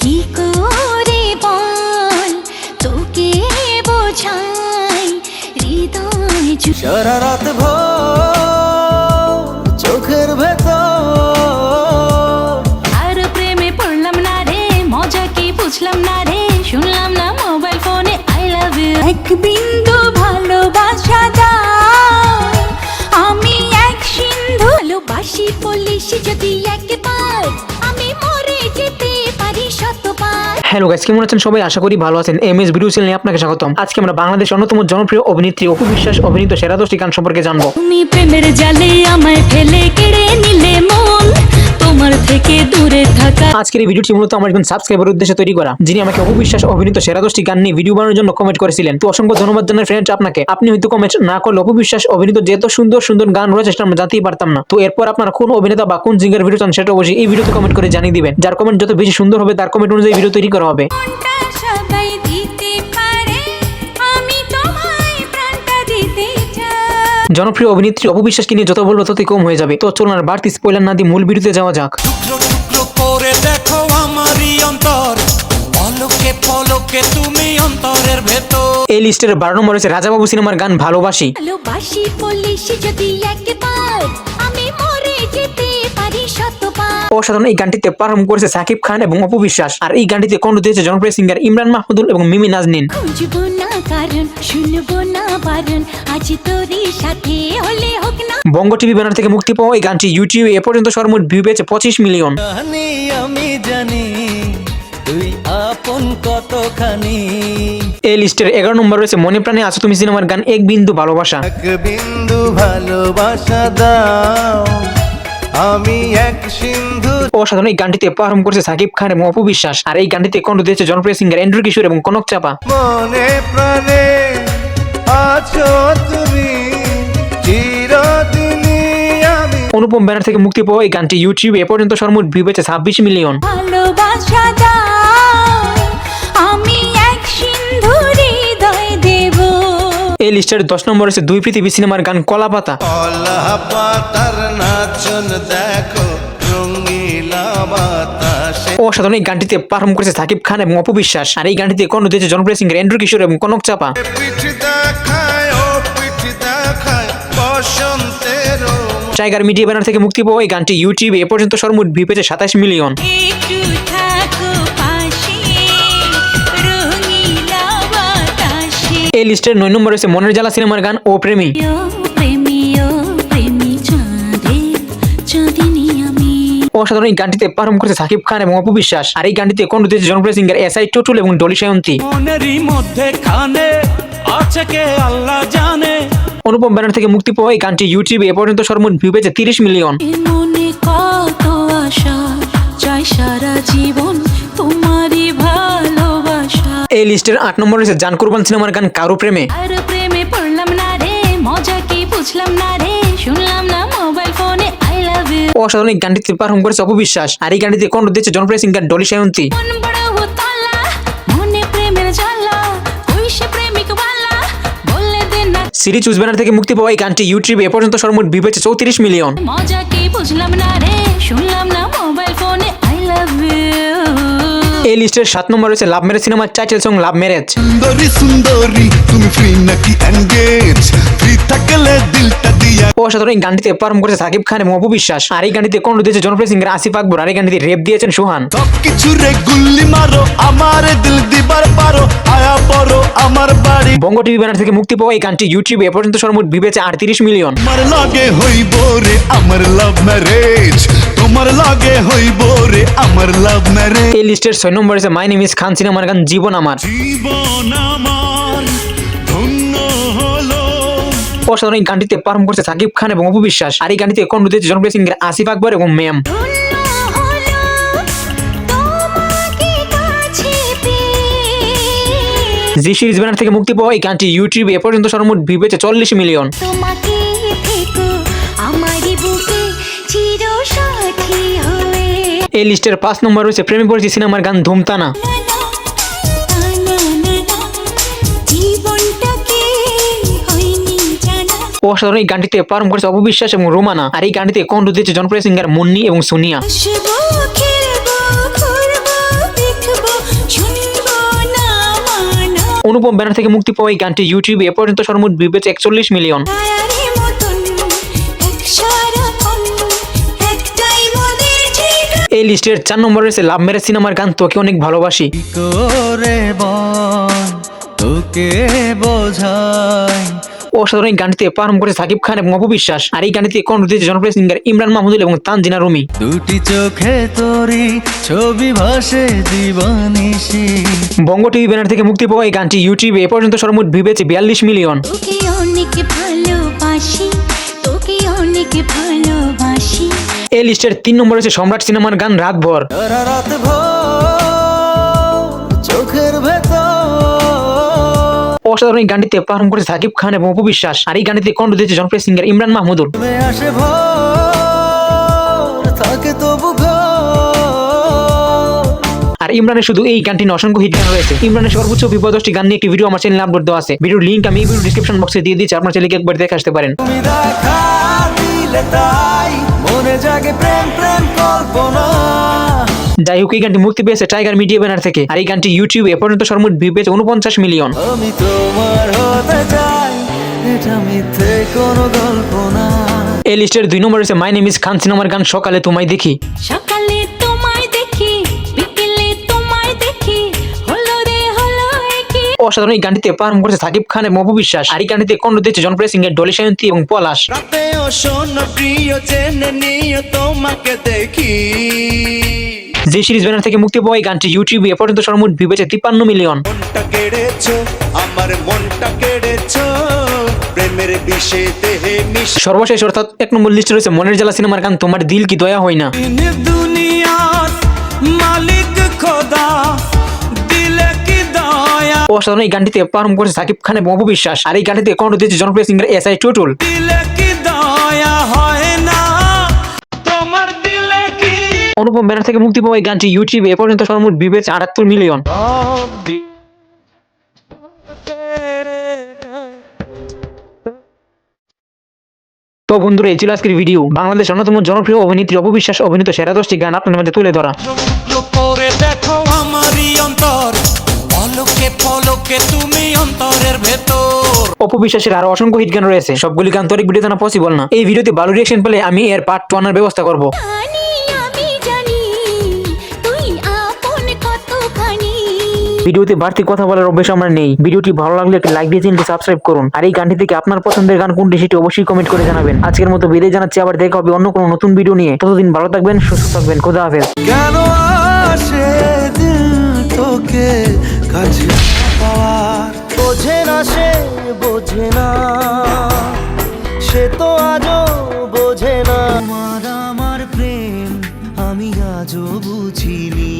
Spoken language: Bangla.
কি করে বল? তোকে বোঝাই হৃদয় সারা রাত ভোর চোখের ভেতর। আর প্রেমে পড়লাম না রে মজা কি বুঝলাম না রে? শুনলাম না মোবাইল ফোনে আই লাভ ইউ এক হ্যালো গাইস কেমন আছেন সবাই? আশা করি ভালো আছেন। এম এস ভিডিও চ্যানেলে আপনাকে স্বাগতম। আজকে আমরা বাংলাদেশের অন্যতম জনপ্রিয় অভিনেত্রী অপু বিশ্বাস অভিনীত সেরা দশটি গান সম্পর্কে জানব। তুমি প্রেমের জালে আমায় ফেলে কেড়ে নিলে মন। তোমার থেকে দূরে থাকা। আজকের এই ভিডিওটি মূলত আমার একজন সাবস্ক্রাইবার উদ্দেশ্যে তৈরি করা যিনি আমাকে অপু বিশ্বাস অভিনীত সেরা দশটি গান নিয়ে ভিডিও বানানোর জন্য কমেন্ট করেছিলেন। তো অসংখ্য ধন্যবাদ জানাই ফ্রেন্ডস আপনাকে। আপনি হয়তো কমেন্ট না করলে অপু বিশ্বাস অভিনীত যে এত সুন্দর সুন্দর গান রয়েছে সেটা আমরা জানতেই পারতাম না। তো এরপর আপনারা কোন অভিনেতা বা কোন সিঙ্গার ভিডিও চান সেটা অবশ্যই এই ভিডিওতে কমেন্ট করে জানিয়ে দিবেন। যার কমেন্ট যত বেশি সুন্দর হবে তার কমেন্ট অনুযায়ী ভিডিও তৈরি করা হবে। জনপ্রিয় অভিনেত্রী অপবিশ্বাসকে নিয়ে যত বলব ততই কম হয়ে যাবে। তো চলুন আর বাড়তি স্পয়লার না দিয়ে মূল বিরুদ্ধে যাওয়া যাক। টুকরো টুকরো করে দেখো আমারই অন্তর। পলকে পলকে তুমি অন্তরের ভেতর। এই লিস্টের বারো নম্বর হচ্ছে রাজাবাবু সিনেমার গান ভালোবাসি। ভালোবাসি বলিস যদি একবার আমি অসাধারণ এই গানটিতে পারফর্ম করেছে সাকিব খান এবং অপু বিশ্বাস। আর এই গানটিতে কণ্ঠ দিয়েছে জনপ্রিয় সিঙ্গার ইমরান মাহমুদুল এবং মিমি নাজনীন। বঙ্গ টিভি ব্যানার থেকে মুক্তি পাওয়া এই গানটি ইউটিউবে এ পর্যন্ত সর্বমোট ভিউ পেয়েছে পঁচিশ মিলিয়ন। আমি জানি আপন কতখানি। এই লিস্টের এগারো নম্বর রয়েছে মনে প্রাণে আছো তুমি সিনেমার গান এক বিন্দু ভালোবাসা। এক বিন্দু ভালোবাসা দাও। আমি এক সিন্ধু অসাধারণ এই গানটিতে পারফর্ম করছে সাকিব খান এবং অপু বিশ্বাস। আর এই গানটিতে কণ্ঠ দিয়েছে জনপ্রিয় সিঙ্গার এন্ড্রু কিশোর এবং কনক চাপা। মনে প্রাণে আছো তুমি চিরদিনই আমি। অনুপম ব্যানার থেকে মুক্তি পাওয়া এই গানটি ইউটিউবে এ পর্যন্ত সর্বমোট ভিউ পেয়েছে ছাব্বিশ মিলিয়ন ভালোবাসা এই লিস্টের দশ নম্বর রয়েছে দুই পৃথিবী সিনেমার গান কলা পাতা কলা দেখো অসাধারণ এই গানটিতে পারফর্ম করেছে সাকিব খান এবং অপবিশ্বাস আর এই গানটিতে কণ্ঠ দিয়েছে জনপ্রিয় সিঙ্গার এন্ড্রু কিশোর এবং কনক চাপা। টাইগার মিডিয়া ব্যানার থেকে মুক্তি পাওয়া এই গানটি ইউটিউবে এ পর্যন্ত সর্বমোট ভিউ পেয়েছে সাতাশ মিলিয়ন। এই লিস্টের নয় নম্বর রয়েছে মনের জ্বালা সিনেমার গান ও প্রেমী। প্রেমী প্রেমী অসাধারণ এই গানটিতে পারফর্ম করেছে সাকিব খান এবং অপু বিশ্বাস। আর এই গানটিতে কণ্ঠ দিয়েছে জনপ্রিয় সিঙ্গার এস আই টুটুল এবং ডলি সায়ন্তী। মনেরই মধ্যে খানে আছে কে আল্লাহ জানে। অনুপম ব্যানার থেকে মুক্তি পাওয়া এই গানটি ইউটিউবে এ পর্যন্ত সর্বমোট ভিউ পেয়েছে তিরিশ মিলিয়ন। কত আশা চাই সারা জীবন এই লিস্টের আট নম্বর রয়েছে জান কুরবান সিনেমার গান কারও প্রেমে। প্রেমে পড়লাম না রে মজা কি বুঝলাম না রে শুনলাম না মোবাইল ফোনে আই লাভ ইউ অসাধারণ গানটিতে পারফর্ম করেছে অপু বিশ্বাস আর এই গানটিতে কণ্ঠ দিয়েছে জনপ্রিয় singer Dolly Sayonti. Series choose banner থেকে মুক্তি পাওয়া এই গানটি ইউটিউবে এ পর্যন্ত সর্বমোট ভিউ পেয়েছে চৌত্রিশ মিলিয়ন। মজা কি বুঝলাম না রে শুনলাম না মোবাইল ফোনে আই লাভ ইউ এই লিস্টের সাত নম্বর রয়েছে লাভ ম্যারেজ সিনেমার টাইটেল সং লাভ ম্যারেজ। সুন্দরী সুন্দরী তুমি ফ্রি নাকি এঙ্গেজ ফ্রি থাকলে দিলটা দিয়া অসাধারণ এই গানটিতে পারফর্ম করেছে সাকিব খান এবং অপু বিশ্বাস। আর এই গানটিতে কণ্ঠ দিয়েছে জনপ্রিয় সিঙ্গার আসিফ আকবর আর এই গানটিতে রেপ দিয়েছেন সুহান। সব কিছু রে গুল্লি মারো আমার দিল দিবার পারো আয়া আমার বাড়ি। বঙ্গ টিভি ব্যানার থেকে মুক্তি পাওয়া এই গানটি ইউটিউবে এ পর্যন্ত সর্বমোট ভিউ আটত্রিশ মিলিয়ন। আমার লাগে হইব রে আমার লাভ ম্যারেজ তোমার লাগে হইব রে আমার লাভ ম্যারেজ এই লিস্টের ছয় নম্বর মাই নেম ইস খান সিনেমার গান জীবন আমার। জীবন আমার ধন্য হলো। অসাধারণ এই গানটিতে পারফর্ম করছে সাকিব খান এবং অপু বিশ্বাস। আর এই গানটিতে কণ্ঠ দিয়েছে জনপ্রিয় সিঙ্গার আসিফ আকবর এবং ম্যাম ধন্য হলো তোমাকে কাছে পেয়ে। জি সিরিজ ব্যানার থেকে মুক্তি পাওয়া এই গানটি ইউটিউবে এ পর্যন্ত সর্বমোট ভিউ পেয়েছে চল্লিশ মিলিয়ন। এই লিস্টের পাঁচ নম্বর রয়েছে প্রেমে পড়েছি সিনেমার গান ধুমতানা। অসাধারণ, এই গানটিতে পারম করেছে অপবিশ্বাস এবং রোমানা, আর এই গানটিতে কণ্ঠ দিয়েছে জনপ্রিয় সিঙ্গার মুন্নি এবং সোনিয়া। অনুপম ব্যানার থেকে মুক্তি পাওয়া এই গানটি ইউটিউবে এ পর্যন্ত সর্বমোট বিবেচ একচল্লিশ মিলিয়ন। এই লিস্টের চার নম্বরে রয়েছে লাভ ম্যারেজ সিনেমার গান তোকে অনেক ভালোবাসি। তোকে বোঝাই। অসাধারণ এই গানটিতে পারম করে সাকিব খান এবং অপু বিশ্বাস। আর এই গানটিতে কণ্ঠ দিয়েছে জনপ্রিয় সিঙ্গার ইমরান মাহমুদুল এবং তানজিনা রুমি। দুটি চোখে তোরি ছবি ভাসে দিবানিসি বঙ্গ টিভি ব্যানার থেকে মুক্তি পাওয়া এই গানটি ইউটিউবে এ পর্যন্ত সর্বমোট ভিউ পেয়েছে বিয়াল্লিশ মিলিয়ন। তোকে অনেক ভালোবাসি তোকে অনেক ভালোবাসি। এই লিস্টের তিন নম্বরে হচ্ছে সম্রাট সিনেমার গান রাতভর। রাত ভোর চোখের অসাধারণ এই গানটিতে পারম করেছে সাকিব খান এবং অপু বিশ্বাস। আর এই গানটিতে কণ্ঠ দিয়েছে জনপ্রিয় সিঙ্গার ইমরান মাহমুদুল। আর ইমরানের শুধু এই গানটি অসংখ্য হিট গান রয়েছে। ইমরানের সর্বোচ্চ বিপদ দশটি গান নিয়ে একটি ভিডিও আমার চ্যানেলে আপলোড দেওয়া আছে। ভিডিওর লিঙ্ক আমি ভিডিও ডিসক্রিপশন বক্সে দিয়ে দিচ্ছি আপনার চ্যানেলকে একবার দেখে আসতে পারেন। মনে জাগে প্রেম প্রেম কল্পনা। যাই হোক এই গানটি মুক্তি পেয়েছে টাইগার মিডিয়া ব্যানার থেকে। আর এই গানটি ইউটিউবে এ পর্যন্ত সর্বমোট ভিউ পেয়েছে উনপঞ্চাশ মিলিয়ন। আমি তোমার হতে চাই এটা মিথ্যে কোনো গল্প না। এই লিস্টের দুই নম্বর রয়েছে মাই নেম ইজ খান সিনেমার গান সকালে তোমায় দেখি। সকালে অসাধারণ এই গানটিতে পারম করেছে সাকিব খান এবং অপু বিশ্বাস। আর এই গানটিতে কণ্ঠ দিয়েছে জনপ্রিয় সিঙ্গার ডলি সায়ন্তী এবং পলাশ। তোমাকে দেখি। যে সিরিজ ব্যানার থেকে মুক্তি পাওয়া এই গানটি ইউটিউবে এ পর্যন্ত সর্বমোট ভিউ পেয়েছে তিপ্পান্ন মিলিয়ন আমার মনটা কেড়েছো প্রেমের বিষে দেহে সর্বশেষ অর্থাৎ এক নম্বর লিস্টে রয়েছে মনের জ্বালা সিনেমার গান তোমার দিল কি দয়া হয় না। দুনিয়ার মালিক খোদা অসাধারণ এই গানটিতে পারম করেছে সাকিব খান এবং অপু বিশ্বাস আর এই গানটিতে কণ্ঠ দিয়েছে জনপ্রিয় singer S I Tutul Anupam banner থেকে মুক্তি পাওয়া এই গানটি ইউটিউবে এ পর্যন্ত সর্বমোট পেয়েছে আটাত্তর মিলিয়ন। তো বন্ধুরা এই ছিল আজকের ভিডিও বাংলাদেশ অন্যতম জনপ্রিয় অভিনেত্রী অপবিশ্বাস অভিনীত সেরা দশটি গান আপনাদের মধ্যে তুলে ধরা। পলকে তুমি অন্তরের ভেতর? অপবিশ্বাসের আরও অসংখ্য হিট গান রয়েছে। সবগুলি গান তো এক ভিডিওতে না পসিবল না। এই ভিডিওতে ভালো রিয়েকশন পেলে আমি এর পার্ট টু আনার ব্যবস্থা করব। জানি আমি জানি তুই আপন কতখানি? ভিডিওতে বাড়তি কথা বলার অভ্যেস আমার নেই। ভিডিওটি ভালো লাগলে একটা লাইক দিয়ে চ্যানেলটি সাবস্ক্রাইব করুন। আর এই গানটি থেকে আপনার পছন্দের গান কোনটি সেটি অবশ্যই কমেন্ট করে জানাবেন। আজকের মতো বিদায় জানাচ্ছি আবার দেখা হবে অন্য কোনো নতুন ভিডিও নিয়ে। ততদিন ভালো থাকবেন সুস্থ থাকবেন। খোদা হাফেজ। কেন আসে দিল তোকে? কাছে পাওয়ার বোঝে না সে, বোঝে না। সে তো আজও বোঝে না। আমার আমার প্রেম, আমি আজও বুঝিনি।